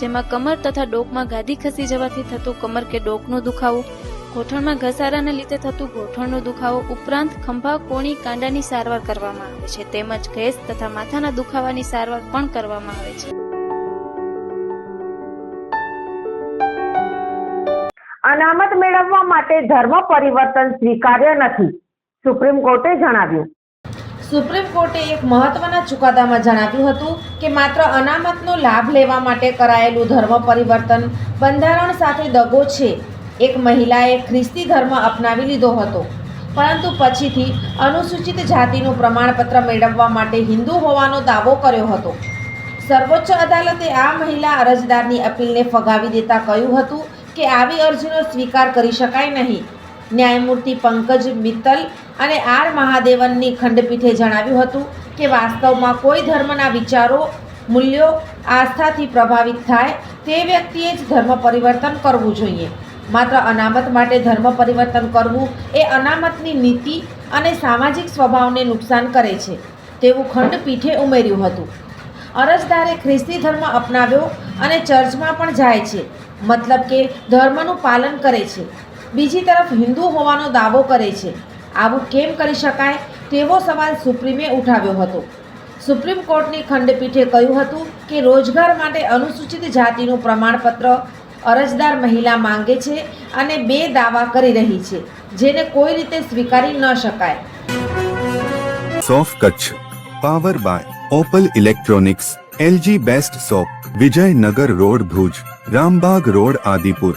જેમાં કમર તથા ડોકમાં ગાદી ખસી જવાથી થતું કમર કે ડોકનો દુખાવો, ગોઠણમાં ઘસારાને લીધે થતું ગોઠણનો દુખાવો ઉપરાંત ખંભા, કોણી, કાંડાની સારવાર કરવામાં આવે છે. તેમજ ગેસ તથા માથાના દુખાવાની સારવાર પણ કરવામાં આવે છે. અનામત મેળવવા માટે ધર્મ પરિવર્તન સ્વીકાર્ય નથી. સુપ્રીમ કોર્ટે જણાવ્યું. સુપ્રીમ કોર્ટે એક મહત્વના ચુકાદામાં જણાવ્યું હતું કે માત્ર અનામતનો લાભ લેવા માટે કરાયેલું ધર્મ પરિવર્તન બંધારણ સાથે દગો છે. એક મહિલાએ ખ્રિસ્તી ધર્મ અપનાવી લીધો હતો. પરંતુ પછીથી અનુસૂચિત જાતિનું પ્રમાણપત્ર મેળવવા માટે હિન્દુ હોવાનો દાવો કર્યો હતો. સર્વોચ્ચ અદાલતે આ મહિલા અરજદારની અપીલને ફગાવી દેતા કહ્યું હતું કે આવી અરજીનો સ્વીકાર કરી શકાય નહીં. ન્યાયમૂર્તિ પંકજ મિત્તલ અને આર મહાદેવનની ખંડપીઠે જણાવ્યું હતું કે વાસ્તવમાં કોઈ ધર્મના વિચારો, મૂલ્યો, આસ્થાથી પ્રભાવિત થાય તે વ્યક્તિએ જ ધર્મ પરિવર્તન કરવું જોઈએ. માત્ર અનામત માટે ધર્મ પરિવર્તન કરવું એ અનામતની નીતિ અને સામાજિક સ્વભાવને નુકસાન કરે છે, તેવું ખંડપીઠે ઉમેર્યું હતું. અરજદારે ખ્રિસ્તી ધર્મ અપનાવ્યો અને ચર્ચમાં પણ જાય છે, મતલબ કે ધર્મનું પાલન કરે છે. બીજી તરફ હિન્દુ હોવાનો દાવો કરે છે. આવું કેમ કરી શકાય? તેવો સવાલ સુપ્રીમે ઉઠાવ્યો હતો. સુપ્રીમ કોર્ટની ખંડપીઠે કહ્યું હતું કે રોજગાર માટે અનુસૂચિત જાતિનું પ્રમાણપત્ર અરજદાર મહિલા માંગે છે અને બે દાવા કરી રહી છે, જેને કોઈ રીતે સ્વીકારી ન શકાય. સોફ Kutch. Power by Opal electronics, LG best shop Vijaynagar road Bhuj, Rambag road Adipur.